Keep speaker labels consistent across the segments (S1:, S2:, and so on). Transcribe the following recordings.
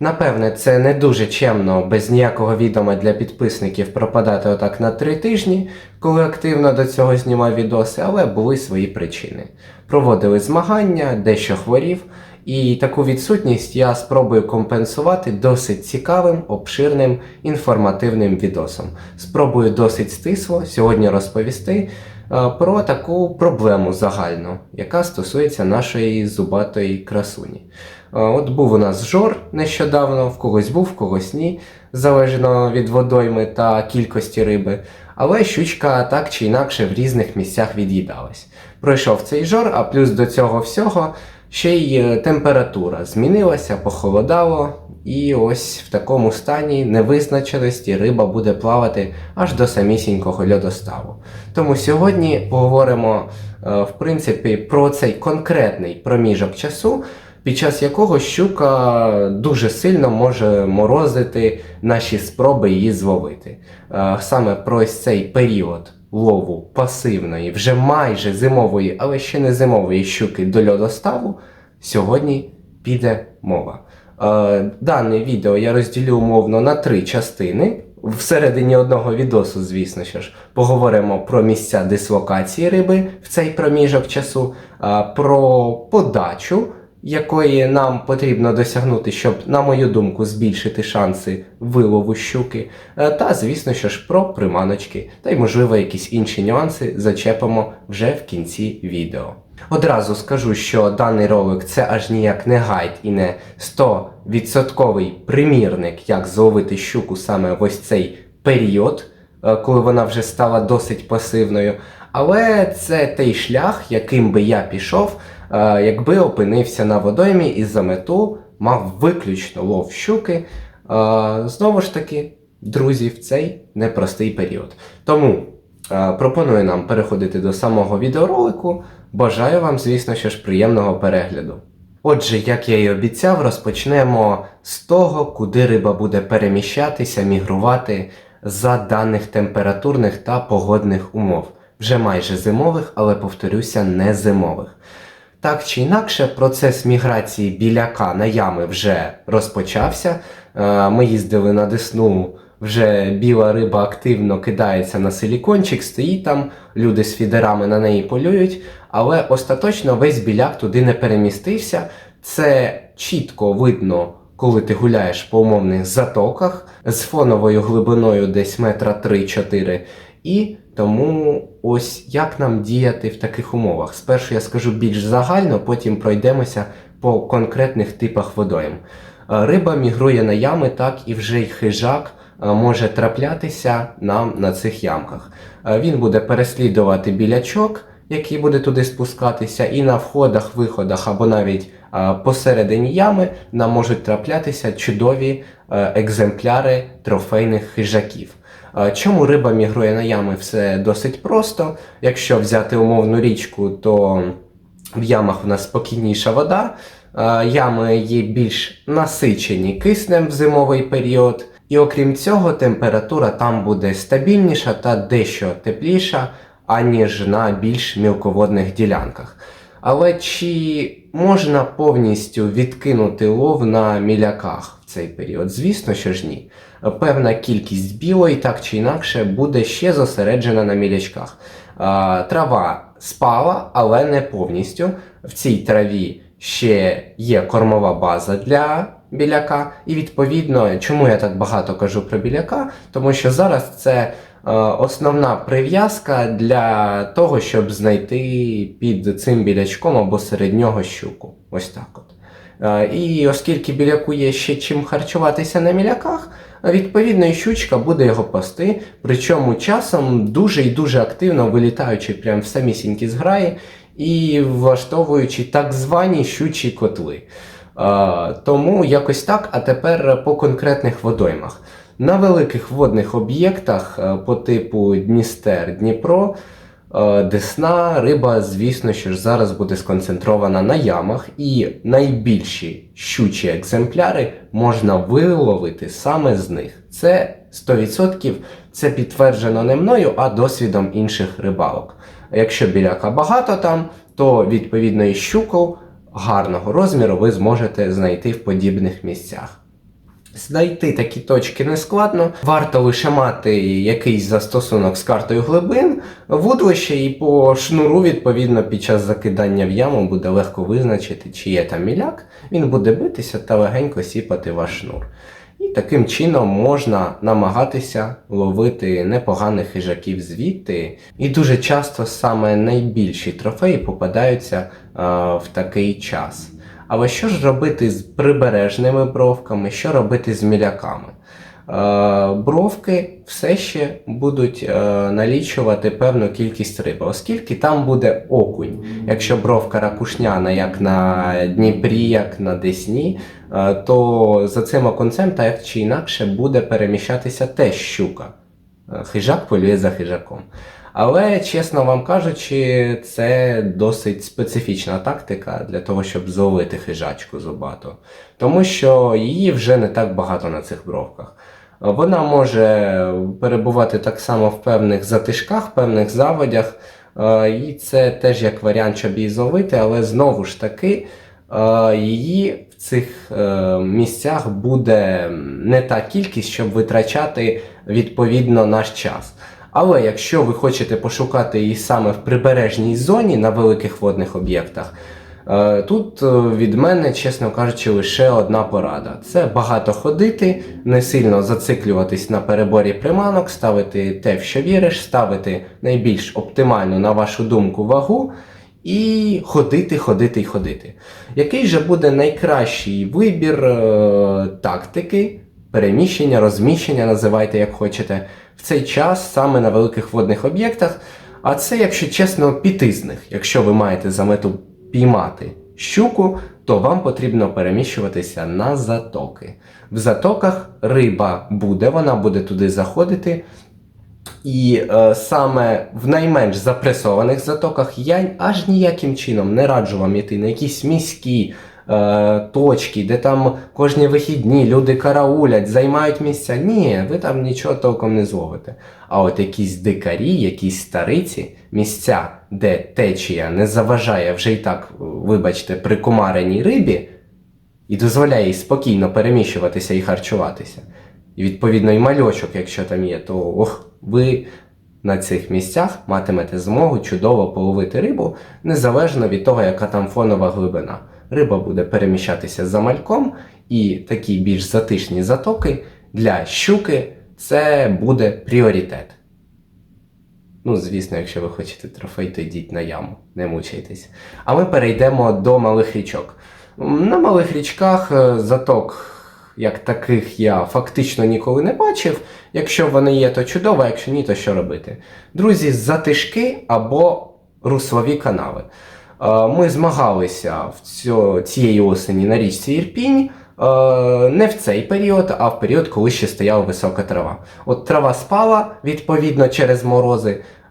S1: Напевне, це не дуже чемно без ніякого відома для підписників пропадати отак на три тижні, коли активно до цього знімав відоси, але були свої причини. Проводили змагання, дещо хворів, і таку відсутність я спробую компенсувати досить цікавим, обширним, інформативним відосом. Спробую досить стисло сьогодні розповісти е, про таку проблему загальну, яка стосується нашої зубатої красуні. Е, От був у нас жор нещодавно, в когось був, в когось ні, залежно від водойми та кількості риби. Але щучка так чи інакше в різних місцях від'їдалась. Пройшов цей жор, а плюс до цього всього ще й е, температура змінилася, похолодало, і ось в такому стані невизначеності риба буде плавати аж до самісінького льодоставу. Тому сьогодні поговоримо е, в принципі про цей конкретний проміжок часу, під час якого щука дуже сильно може морозити наші спроби її зловити. Е, Саме про ось цей період лову пасивної, вже майже зимової, але ще не зимової щуки до льодоставу сьогодні піде мова. Е, Дане відео я розділю умовно на три частини. Всередині одного відосу, звісно ж, поговоримо про місця дислокації риби в цей проміжок часу, е, про подачу, якої нам потрібно досягнути, щоб, на мою думку, збільшити шанси вилову щуки, е, та, звісно що ж, про приманочки, та й, можливо, якісь інші нюанси зачепимо вже в кінці відео. Одразу скажу, що даний ролик це аж ніяк не гайд і не 100% примірник, як зловити щуку саме в ось цей період, е, коли вона вже стала досить пасивною. Але це той шлях, яким би я пішов, якби опинився на водоймі і за мету мав виключно лов щуки. Е, Знову ж таки, друзі, в цей непростий період. Тому е, пропоную нам переходити до самого відеоролику. Бажаю вам, звісно, що ж приємного перегляду. Отже, як я і обіцяв, розпочнемо з того, куди риба буде переміщатися, мігрувати за даних температурних та погодних умов. Вже майже зимових, але повторюся, не зимових. Так чи інакше, процес міграції біляка на ями вже розпочався. Е, Ми їздили на Десну, вже біла риба активно кидається на силікончик, стоїть там, люди з фідерами на неї полюють, але остаточно весь біляк туди не перемістився. Це чітко видно, коли ти гуляєш по умовних затоках з фоновою глибиною десь метра 3-4. І тому ось як нам діяти в таких умовах. Спершу я скажу більш загально, потім пройдемося по конкретних типах водойм. Е, Риба мігрує на ями, так і вже й хижак е, може траплятися нам на цих ямках. Е, Він буде переслідувати білячок, який буде туди спускатися, і на входах, виходах або навіть посередині ями нам можуть траплятися чудові екземпляри трофейних хижаків. Чому риба мігрує на ями? Все досить просто. Якщо взяти умовну річку, то в ямах в нас спокійніша вода. Ями є більш насичені киснем в зимовий період. І окрім цього, температура там буде стабільніша та дещо тепліша, аніж на більш мілководних ділянках. Але чи можна повністю відкинути лов на міляках в цей період? Звісно, що ж ні. Певна кількість білої, так чи інакше, буде ще зосереджена на мілячках. Трава спала, але не повністю. В цій траві ще є кормова база для біляка. І відповідно, чому я так багато кажу про біляка? Тому що зараз це основна прив'язка для того, щоб знайти під цим білячком або серед нього щуку. Ось так от. Е, І оскільки біляку є ще чим харчуватися на міляках, відповідно і щучка буде його пасти, причому часом дуже і дуже активно вилітаючи прямо в самісінькі зграї і влаштовуючи так звані щучі котли. Е, Тому якось так, а тепер по конкретних водоймах. На великих водних об'єктах е, по типу Дністер, Дніпро, Десна, риба, звісно, що ж зараз буде сконцентрована на ямах, і найбільші щучі екземпляри можна виловити саме з них. Це 100%, це підтверджено не мною, а досвідом інших рибалок. Якщо біляка багато там, то відповідно і щуку гарного розміру ви зможете знайти в подібних місцях. Знайти такі точки не складно. Варто лише мати якийсь застосунок з картою глибин, вудлище, і по шнуру, відповідно, під час закидання в яму буде легко визначити, чи є там міляк. Він буде битися та легенько сіпати ваш шнур. І таким чином можна намагатися ловити непоганих хижаків звідти. І дуже часто саме найбільші трофеї попадаються е, в такий час. Але що ж робити з прибережними бровками, що робити з міляками? Е, бровки все ще будуть е, налічувати певну кількість риби, оскільки там буде окунь. Якщо бровка ракушняна, як на Дніпрі, як на Десні, е, то за цим окунцем так чи інакше буде переміщатися теж щука. Хижак полює за хижаком. Але, чесно вам кажучи, це досить специфічна тактика для того, щоб зловити хижачку зубату. Тому що її вже не так багато на цих бровках. Вона може перебувати так само в певних затишках, певних заводях. е, І це теж як варіант, щоб її зловити, але знову ж таки е, її в цих е, місцях буде не та кількість, щоб витрачати відповідно наш час. Але якщо ви хочете пошукати її саме в прибережній зоні на великих водних об'єктах, е, тут е, від мене, чесно кажучи, лише одна порада: це багато ходити, не сильно зациклюватись на переборі приманок, ставити те, в що віриш, ставити найбільш оптимальну, на вашу думку, вагу. І ходити, ходити і ходити. Який же буде найкращий вибір е, тактики, переміщення, розміщення, називайте як хочете, в цей час саме на великих водних об'єктах. А це, якщо чесно, піти з них. Якщо ви маєте за мету піймати щуку, то вам потрібно переміщуватися на затоки. В затоках риба буде, вона буде туди заходити. І е, саме в найменш запресованих затоках я аж ніяким чином не раджу вам йти на якісь міські е, точки, де там кожні вихідні люди караулять, займають місця. Ні, ви там нічого толком не зловите. А от якісь дикарі, якісь стариці, місця, де течія не заважає вже й так, вибачте, прикумареній рибі, і дозволяє їй спокійно переміщуватися і харчуватися. І відповідно і мальочок, якщо там є, то ох, ви на цих місцях матимете змогу чудово половити рибу, незалежно від того, яка там фонова глибина. Риба буде переміщатися за мальком, і такі більш затишні затоки для щуки це буде пріоритет. Ну, звісно, якщо ви хочете трофей, то йдіть на яму, не мучайтесь. А ми перейдемо до малих річок. На малих річках е, заток, як таких, я фактично ніколи не бачив. Якщо вони є, то чудово, якщо ні, то що робити? Друзі, затишки або руслові канави. Е, Ми змагалися в цієї осені на річці Ірпінь. е, Не в цей період, а в період, коли ще стояла висока трава. От трава спала, відповідно, через морози,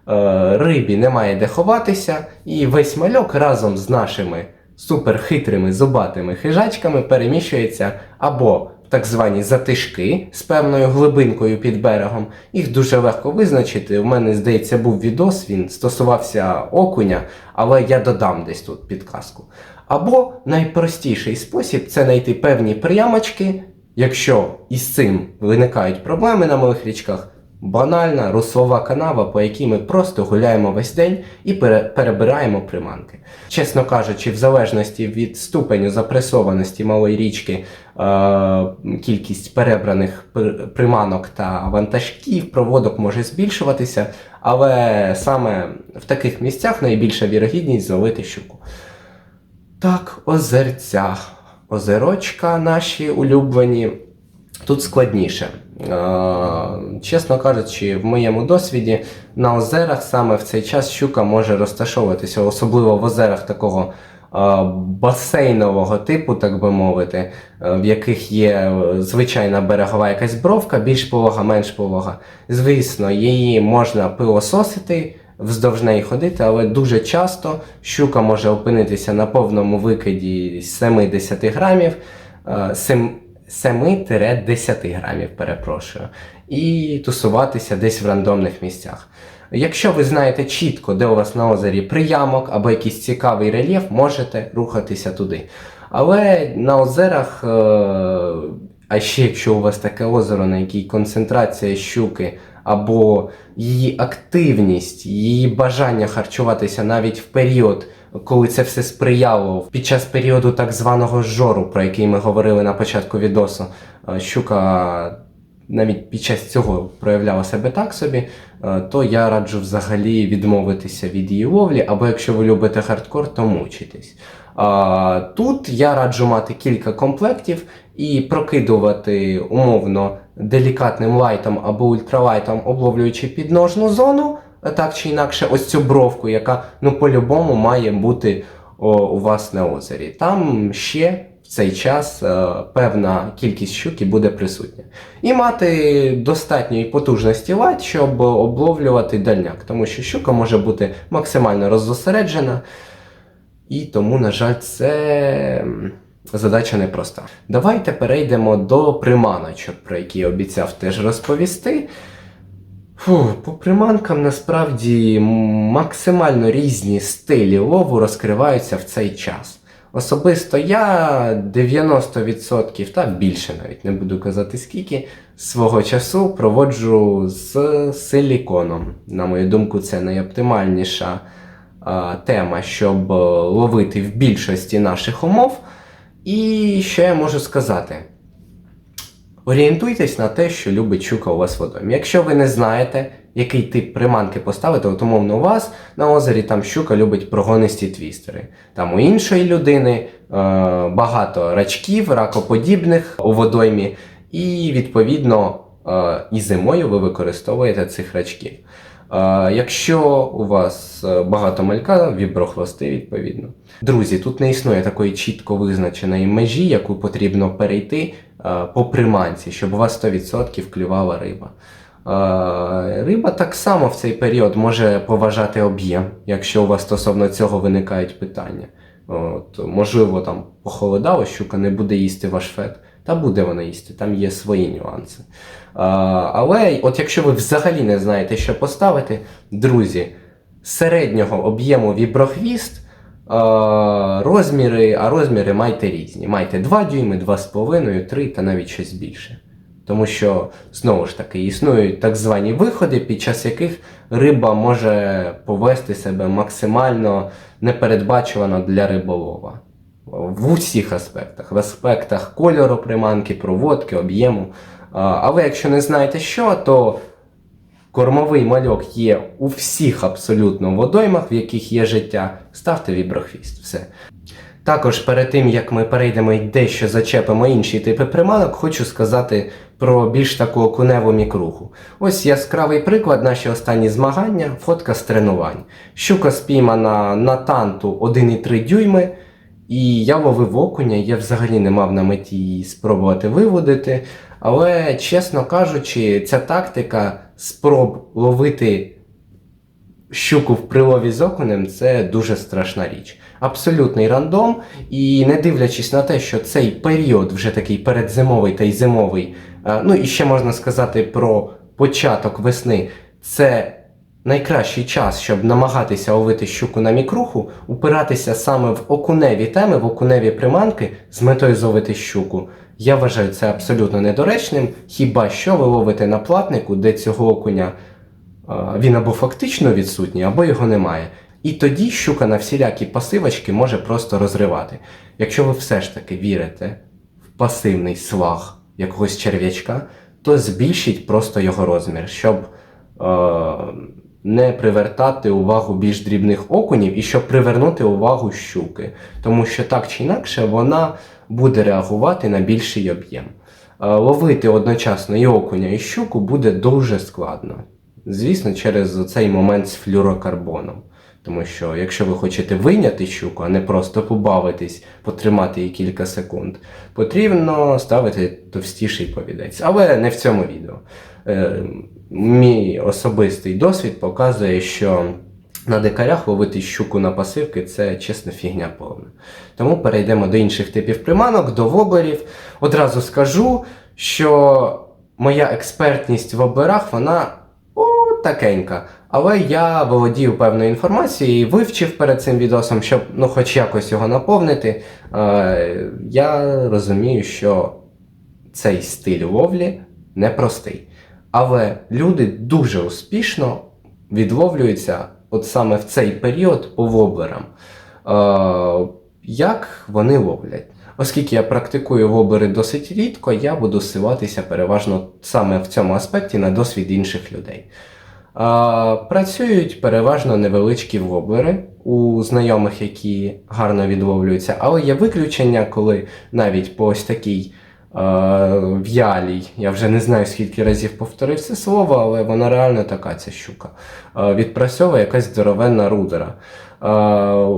S1: е, рибі немає де ховатися, і весь мальок разом з нашими суперхитрими зубатими хижачками переміщується або так звані затишки з певною глибинкою під берегом. Їх дуже легко визначити. У мене, здається, був відос, він стосувався окуня, але я додам десь тут підказку. Або найпростіший спосіб це знайти певні приямочки, якщо із цим виникають проблеми на малих річках. Банальна руслова канава, по якій ми просто гуляємо весь день і пере- перебираємо приманки. Чесно кажучи, в залежності від ступеню запресованості малої річки, е- кількість перебраних пр- приманок та вантажків, проводок може збільшуватися, але саме в таких місцях найбільша вірогідність зловити щуку. Так, озерця. Озерочка наші улюблені. Тут складніше. Е, Чесно кажучи, в моєму досвіді на озерах саме в цей час щука може розташовуватися, особливо в озерах такого е, басейнового типу, так би мовити, е, в яких є звичайна берегова якась бровка, більш полога, менш полога. Звісно, її можна пилососити, вздовж неї ходити, але дуже часто щука може опинитися на повному викиді 7-10 грамів. 7-10 грамів, перепрошую, і тусуватися десь в рандомних місцях. Якщо ви знаєте чітко, де у вас на озері приямок або якийсь цікавий рельєф, можете рухатися туди. Але на озерах, е, А ще якщо у вас таке озеро, на якій концентрація щуки або її активність, її бажання харчуватися навіть в період, коли це все сприяло, під час періоду так званого жору, про який ми говорили на початку відосу, е, щука навіть під час цього проявляла себе так собі, е, то я раджу взагалі відмовитися від її ловлі, або якщо ви любите хардкор, то мучитесь. А, Тут я раджу мати кілька комплектів і прокидувати умовно делікатним лайтом або ультралайтом, обловлюючи підножну зону, так чи інакше, ось цю бровку, яка ну по-любому має бути о, у вас на озері. Там ще в цей час е, певна кількість щуки буде присутня. І мати достатньої потужності лайт, щоб обловлювати дальняк, тому що щука може бути максимально роззосереджена. І тому, на жаль, це задача непроста. Давайте перейдемо до приманочок, про які обіцяв теж розповісти. Фу, по приманкам насправді максимально різні стилі лову розкриваються в цей час. Особисто я 90%, та більше навіть не буду казати скільки, свого часу проводжу з силіконом. На мою думку, це найоптимальніша а, тема, щоб е, ловити в більшості наших умов. І що я можу сказати? Орієнтуйтесь на те, що любить щука у вас в водоймі. Якщо ви не знаєте, який тип приманки поставити, от умовно у вас на озері там щука любить прогонисті твістери. Там у іншої людини е, багато рачків, ракоподібних у водоймі, і відповідно е, і зимою ви використовуєте цих рачків. Якщо у вас е, багато малька, віброхвости, відповідно. Друзі, тут не існує такої чітко визначеної межі, яку потрібно перейти е, по приманці, щоб у вас 100% клювала риба. Е, Риба так само в цей період може поважати об'єм, якщо у вас стосовно цього виникають питання. От, можливо, там похолодало, щука не буде їсти ваш фет, та буде вона їсти, там є свої нюанси. А, але от якщо ви взагалі не знаєте, що поставити, друзі, середнього об'єму віброхвіст, а, розміри, а розміри майте різні. Майте 2 дюйми, 2,5, 3 та навіть щось більше. Тому що, знову ж таки, існують так звані виходи, під час яких риба може повести себе максимально непередбачувано для риболова. В усіх аспектах, в аспектах кольору приманки, проводки, об'єму. Але якщо не знаєте що, то кормовий мальок є у всіх абсолютно водоймах, в яких є життя. Ставте віброхвіст. Все. Також перед тим як ми перейдемо і дещо зачепимо інші типи приманок, хочу сказати про більш таку окуневу мікруху. Ось яскравий приклад, наші останні змагання, фотка з тренувань. Щука спіймана на танту 1,3 дюйми. І я ловив окуня, я взагалі не мав на меті її спробувати виводити. Але, чесно кажучи, ця тактика спроб ловити щуку в прилові з окунем це дуже страшна річ. Абсолютний рандом. І не дивлячись на те, що цей період вже такий передзимовий та й зимовий, е, ну і ще можна сказати про початок весни, це найкращий час, щоб намагатися ловити щуку на мікруху, упиратися саме в окуневі теми, в окуневі приманки з метою зловити щуку. Я вважаю це абсолютно недоречним, хіба що ви ловите на платнику, де цього окуня він або фактично відсутній, або його немає. І тоді щука на всілякі пасивочки може просто розривати. Якщо ви все ж таки вірите в пасивний сваг якогось черв'ячка, то збільшіть просто його розмір, щоб е, не привертати увагу більш дрібних окунів і щоб привернути увагу щуки. Тому що так чи інакше вона буде реагувати на більший об'єм. Е, ловити одночасно і окуня, і щуку буде дуже складно. Звісно, через цей момент з флюрокарбоном. Тому що якщо ви хочете вийняти щуку, а не просто побавитись, потримати її кілька секунд, потрібно ставити товстіший повідець. Але не в цьому відео. Е, мій особистий досвід показує, що на дикарях ловити щуку на пасивки це чесно фігня повна. Тому перейдемо до інших типів приманок, до воблерів. Одразу скажу, що моя експертність в оберах, вона о, такенька. Але я володію певною інформацією і вивчив перед цим відосом, щоб ну, хоч якось його наповнити. Е, я розумію, що цей стиль ловлі непростий. Але люди дуже успішно відловлюються от саме в цей період по воблерам. Е, як вони ловлять? Оскільки я практикую воблери досить рідко, я буду силатися переважно саме в цьому аспекті на досвід інших людей. Працюють переважно невеличкі воблери у знайомих, які гарно відловлюються, але є виключення, коли навіть по ось такій е, в'ялій, я вже не знаю скільки разів повторив це слово, але вона реально така ця щука. Е, відпрацьовує якась здоровенна рудера. Е,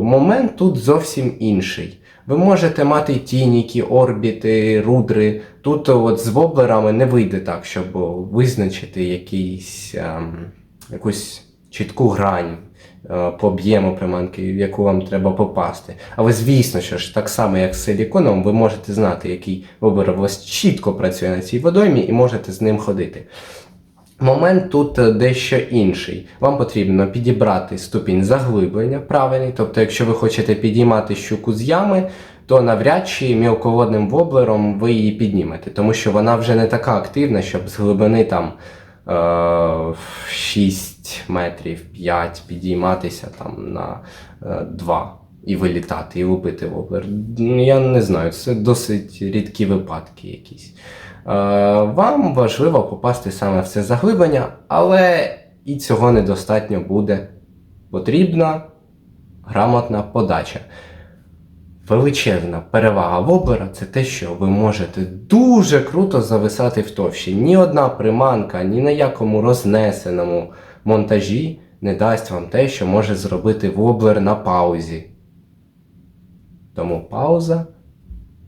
S1: момент тут зовсім інший. Ви можете мати тініки, орбіти, рудри. Тут от з воблерами не вийде так, щоб визначити якийсь, ем, якусь чітку грань е, по об'єму приманки, в яку вам треба попасти. Але звісно, що ж так само, як з силіконом, ви можете знати, який воблер у вас чітко працює на цій водоймі, і можете з ним ходити. Момент тут е, дещо інший. Вам потрібно підібрати ступінь заглиблення правильний. Тобто, якщо ви хочете підіймати щуку з ями, то навряд чи мілководним воблером ви її піднімете, тому що вона вже не така активна, щоб з глибини там 6 метрів 5 підійматися там на е 2 і вилітати, і лупити воблер. Ну, Я не знаю, це досить рідкі випадки якісь. Е, Вам важливо попасти саме в це заглиблення, але і цього недостатньо буде. Потрібна грамотна подача. Величезна перевага воблера це те, що ви можете дуже круто зависати в товщі. Ні одна приманка, ні на якому рознесеному монтажі не дасть вам те, що може зробити воблер на паузі. Тому пауза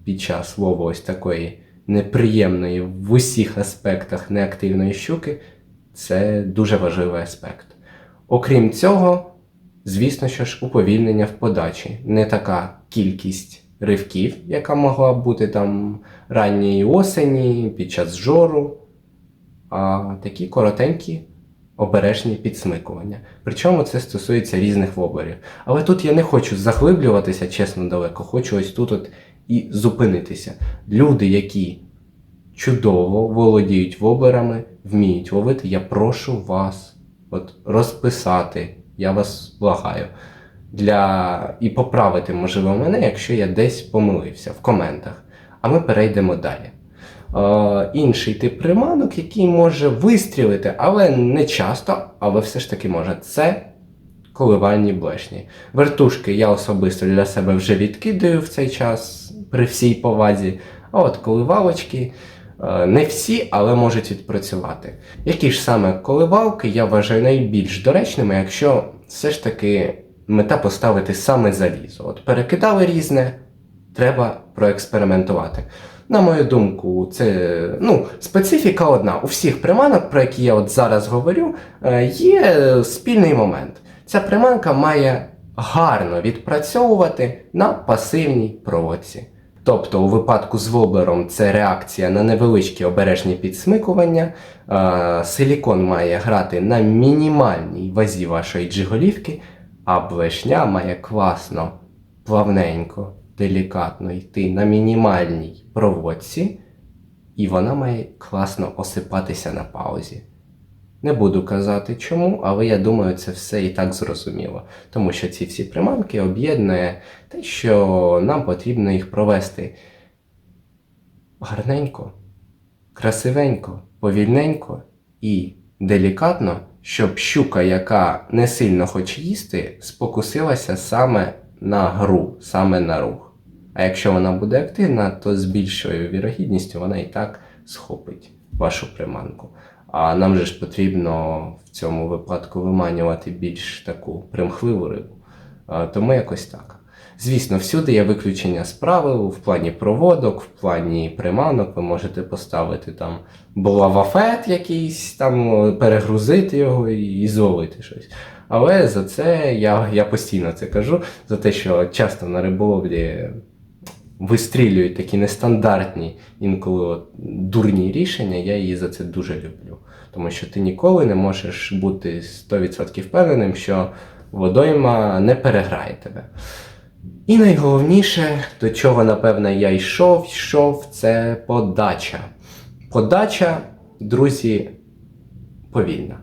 S1: під час лову ось такої неприємної в усіх аспектах неактивної щуки це дуже важливий аспект. Окрім цього, звісно, що ж уповільнення в подачі. Не така кількість ривків, яка могла б бути там ранньої осені під час жору, а такі коротенькі обережні підсмикування. Причому це стосується різних воблерів. Але тут я не хочу заглиблюватися, чесно далеко, хочу ось тут от і зупинитися. Люди, які чудово володіють воблерами, вміють ловити, я прошу вас от розписати, я вас благаю. Для... І поправити, можливо, мене, якщо я десь помилився в коментах. А ми перейдемо далі. Е, інший тип приманок, який може вистрілити, але не часто, але все ж таки може. Це коливальні блешні. Вертушки я особисто для себе вже відкидаю в цей час при всій повазі. А от коливалочки не всі, але можуть відпрацювати. Які ж саме коливалки я вважаю найбільш доречними, якщо все ж таки мета поставити саме залізо. От перекидали різне, треба проекспериментувати. На мою думку, це ну, специфіка одна. У всіх приманок, про які я от зараз говорю, е, є спільний момент. Ця приманка має гарно відпрацьовувати на пасивній проводці. Тобто, у випадку з воблером це реакція на невеличкі обережні підсмикування. Силікон має грати на мінімальній вазі вашої джиголівки, а блешня має класно, плавненько, делікатно йти на мінімальній проводці, і вона має класно осипатися на паузі. Не буду казати чому, але я думаю, це все і так зрозуміло. Тому що ці всі приманки об'єднує те, що нам потрібно їх провести гарненько, красивенько, повільненько і делікатно, щоб щука, яка не сильно хоче їсти, спокусилася саме на гру, саме на рух. А якщо вона буде активна, то з більшою вірогідністю вона і так схопить вашу приманку. А нам же ж потрібно в цьому випадку виманювати більш таку примхливу рибу. Тому якось так. Звісно, всюди є виключення з правил в плані проводок, в плані приманок. Ви можете поставити там булавафет якийсь, там перегрузити його і, і зловити щось. Але за це я, я постійно це кажу, за те, що часто на риболовлі вистрілюють такі нестандартні, інколи от, дурні рішення, я її за це дуже люблю. Тому що ти ніколи не можеш бути 100% впевненим, що водойма не переграє тебе. І найголовніше, до чого, напевно, я йшов, йшов, це подача. подача, друзі, повільна.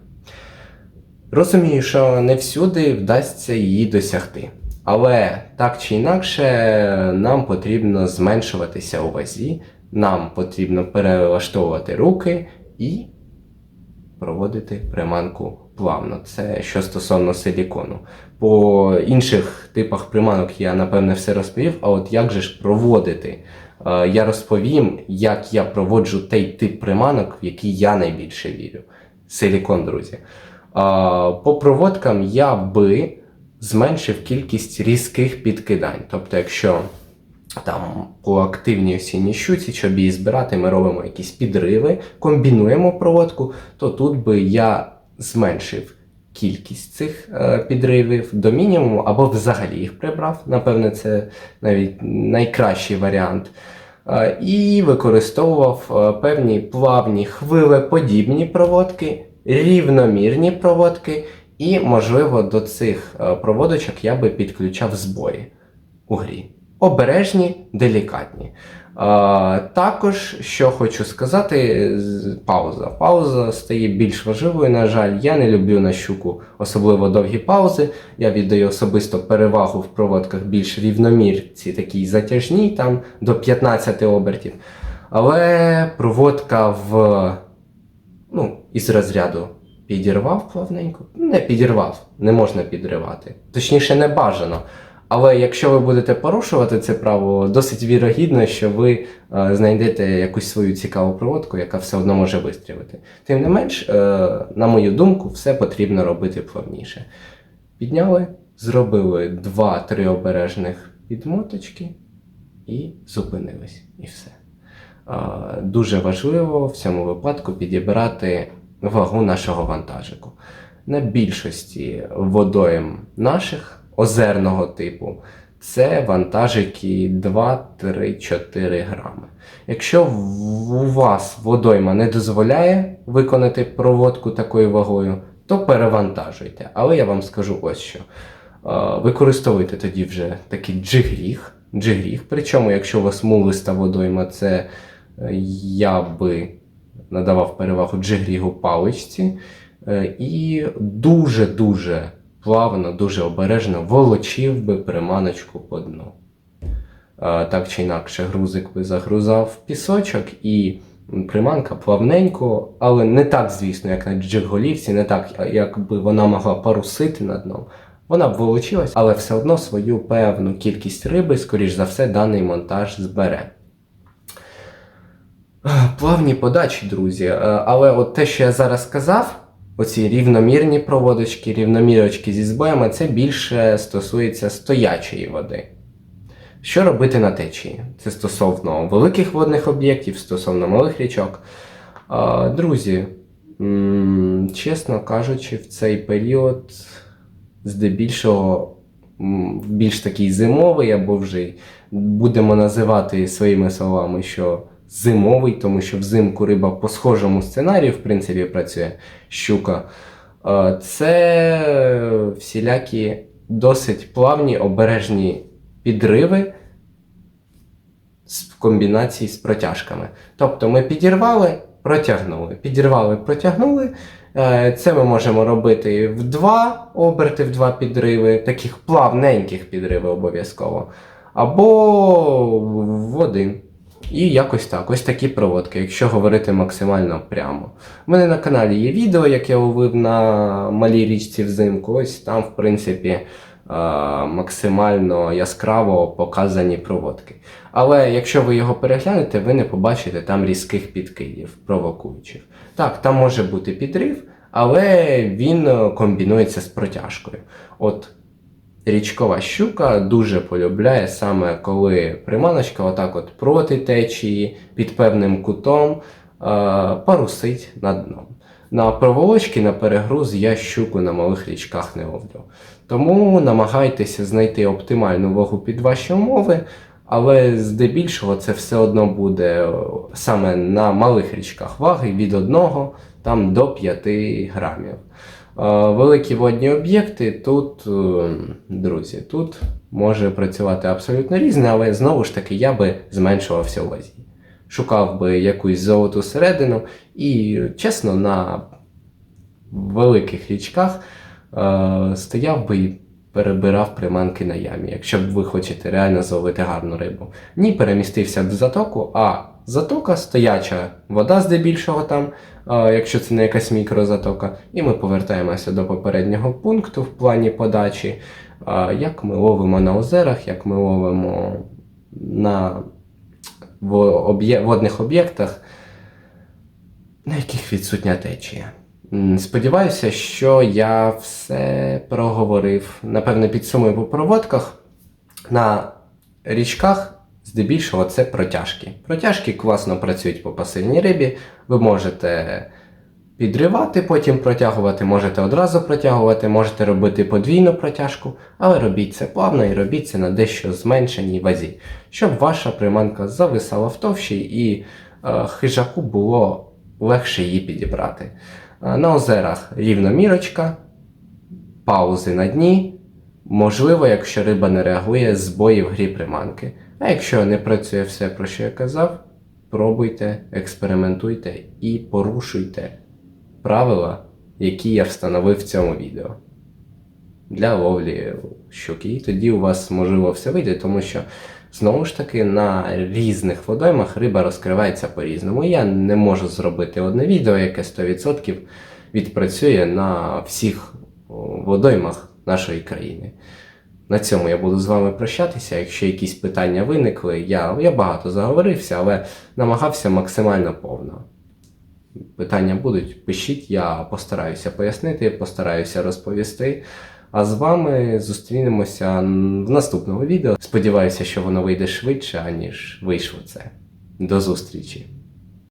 S1: Розумію, що не всюди вдасться її досягти. Але так чи інакше, нам потрібно зменшуватися у вазі, нам потрібно перелаштовувати руки і проводити приманку плавно. Це що стосовно силікону. По інших типах приманок я напевне все розповів. А от як же ж проводити? Е, Я розповім, як я проводжу той тип приманок, в який я найбільше вірю. Силікон, друзі. По проводкам я би зменшив кількість різких підкидань. Тобто, якщо там по активній осінній щуці, щоб її збирати, ми робимо якісь підриви, комбінуємо проводку, то тут би я зменшив кількість цих е, підривів до мінімуму або взагалі їх прибрав. Напевне, це навіть найкращий варіант. Е, І використовував е, певні плавні хвилеподібні проводки, рівномірні проводки, і, можливо, до цих е, проводочок я би підключав збої у грі. Обережні, делікатні. А, також, що хочу сказати, пауза. Пауза стає більш важливою, на жаль. Я не люблю на щуку особливо довгі паузи. Я віддаю особисто перевагу в проводках більш рівномірці, такій затяжній, там до 15 обертів. Але проводка в ну, із розряду підірвав плавненько. Не підірвав, не можна підривати. Точніше, не бажано. Але якщо ви будете порушувати це право, досить вірогідно, що ви е, знайдете якусь свою цікаву проводку, яка все одно може вистрілити. Тим не менш, е, на мою думку, все потрібно робити плавніше. Підняли, зробили 2-3 обережних підмоточки і зупинились. І все. Е, Дуже важливо в цьому випадку підібрати вагу нашого вантажику. На більшості водойм наших озерного типу це вантажики 2-3-4 грами. Якщо у вас водойма не дозволяє виконати проводку такою вагою, то перевантажуйте. Але я вам скажу ось що. Використовуйте тоді вже такий джигріг. джигріг. Причому, якщо у вас мулиста водойма, це е, я би надавав перевагу джигрігу паличці. Е, І дуже-дуже плавно, дуже обережно волочив би приманочку по дну. Е, Так чи інакше, грузик би загрузав пісочок і приманка плавненько, але не так, звісно, як на джиг-голівці, не так, як би вона могла парусити на дном. Вона б волочилась, але все одно свою певну кількість риби, скоріш за все, даний монтаж збере. Е, Плавні подачі, друзі. Е, Але от те, що я зараз сказав, оці рівномірні проводочки, рівномірочки зі збоями, це більше стосується стоячої води. Що робити на течії? Це стосовно великих водних об'єктів, стосовно малих річок. Друзі, чесно кажучи, в цей період здебільшого більш такий зимовий, або вже будемо називати своїми словами, що зимовий, тому що взимку риба по схожому сценарію, в принципі, працює щука. Е, Це всілякі досить плавні, обережні підриви в комбінації з протяжками. Тобто ми підірвали, протягнули, підірвали, протягнули. Е, Це ми можемо робити в два оберти, в два підриви, таких плавненьких підриви обов'язково. Або в один. І якось так, ось такі проводки, якщо говорити максимально прямо. У мене на каналі є відео, як я ловив на малій річці взимку. Ось там, в принципі, е, максимально яскраво показані проводки. Але якщо ви його переглянете, ви не побачите там різких підкидів, провокуючих. Так, там може бути підрив, але він е, комбінується з протяжкою. От річкова щука дуже полюбляє саме коли приманочка отак от проти течії, під певним кутом е, парусить над дном. На проволочки, на перегруз я щуку на малих річках не ловлю. Тому намагайтеся знайти оптимальну вагу під ваші умови, але здебільшого це все одно буде е, саме на малих річках ваги від 1 там, до 5 грамів. Е, Великі водні об'єкти тут, е, друзі, тут може працювати абсолютно різне, але знову ж таки я би зменшувався у вазі. шукав би якусь золоту середину і, чесно, на великих річках е, стояв би і перебирав приманки на ямі, якщо б ви хочете реально зловити гарну рибу. Ні, перемістився в затоку, а затока стояча вода здебільшого там, якщо це не якась мікрозатока. І ми повертаємося до попереднього пункту в плані подачі. Як ми ловимо на озерах, як ми ловимо на водних об'єктах, на яких відсутня течія. Сподіваюся, що я все проговорив. Напевне, підсумую по проводках. На річках здебільшого це протяжки. Протяжки класно працюють по пасивній рибі. Ви можете підривати, потім протягувати, можете одразу протягувати, можете робити подвійну протяжку, але робіть це плавно і робіть це на дещо зменшеній вазі, щоб ваша приманка зависала в товщі і е, хижаку було легше її підібрати. Е, На озерах рівномірочка, паузи на дні. Можливо, якщо риба не реагує, збої в грі приманки. А якщо не працює все, про що я казав, пробуйте, експериментуйте і порушуйте правила, які я встановив в цьому відео. Для ловлі щуки. І тоді у вас можливо все вийде, тому що знову ж таки на різних водоймах риба розкривається по-різному. Я не можу зробити одне відео, яке 100% відпрацює на всіх водоймах нашої країни. На цьому я буду з вами прощатися. Якщо якісь питання виникли, я, я багато заговорився, але намагався максимально повно. Питання будуть, пишіть, я постараюся пояснити, постараюся розповісти. А з вами зустрінемося в наступному відео. Сподіваюся, що воно вийде швидше, аніж вийшло це. До зустрічі!